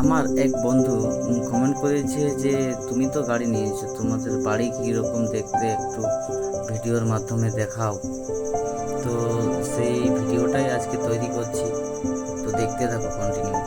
আমার এক বন্ধু কমেন্ট করেছে যে, তুমি তো গাড়ি নিয়েছো, তোমাদের বাড়ি কীরকম দেখতে একটু ভিডিওর মাধ্যমে দেখাও। তো সেই ভিডিওটাই আজকে তৈরি করছি। তো দেখতে থাকো কন্টিনিউ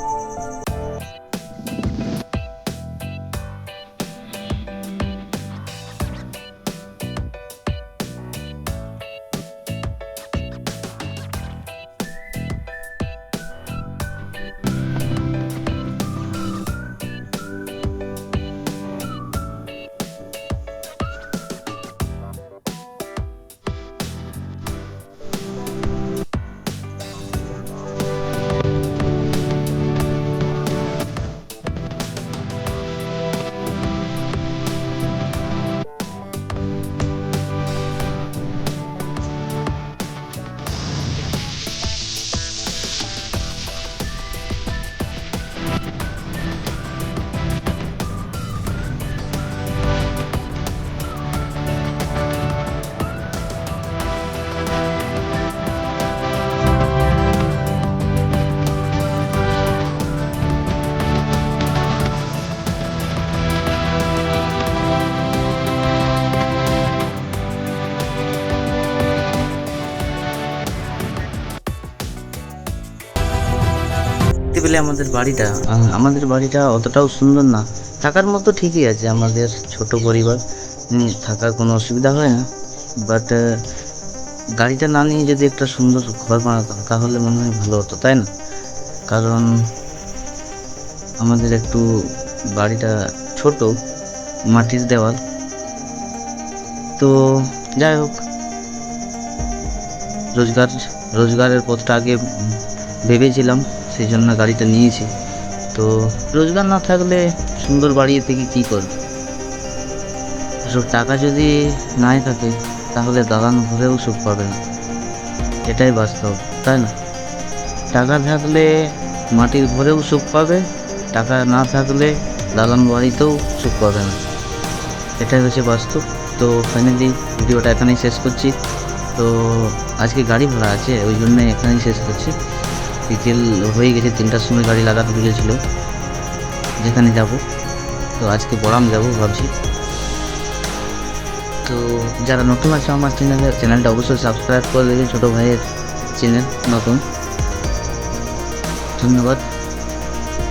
দেখতে পেলে আমাদের বাড়িটা। আমাদের বাড়িটা অতটাও সুন্দর না। থাকার মতো ঠিকই আছে আমাদের ছোট পরিবার। থাকার কোনো অসুবিধা হয় না। বাট গাড়িটা না নিয়ে যদি একটা সুন্দর ঘর বানাতাম, তাহলে মনে হয় ভালো হতো, তাই না? কারণ আমাদের একটু বাড়িটা ছোট, মাটির দেওয়াল। তো যাই হোক, রোজগার, রোজগারের পথটা আগে ভেবেছিলাম। সেই জন্য গাড়িটা নিয়েছি। তো রোজগার না থাকলে সুন্দর বাড়িয়ে থেকে কী করবে? সব টাকা যদি নাই থাকে, তাহলে দালান ঘরেও সুখ পাবে না। এটাই বাস্তব, তাই না? টাকা থাকলে মাটির ঘরেও সুখ পাবে, টাকা না থাকলে দালান বাড়িতেও সুখ পাবে না। এটাই হচ্ছে বাস্তব। তো ফাইনালি ভিডিওটা এখানেই শেষ করছি। তো আজকে গাড়ি ভাড়া আছে, ওই জন্য এখানেই শেষ করছি। বিকেল হয়ে গেছে, তিনটার সময় গাড়ি লাগাতে বলেছিল যেখানে যাব। তো আজকে বড়াম যাব ভাবছি। তো যারা নতুন আছে আমার চ্যানেলে চ্যানেলটা অবশ্যই সাবস্ক্রাইব করে দেবে, ছোটো ভাইয়ের চ্যানেল নতুন। ধন্যবাদ।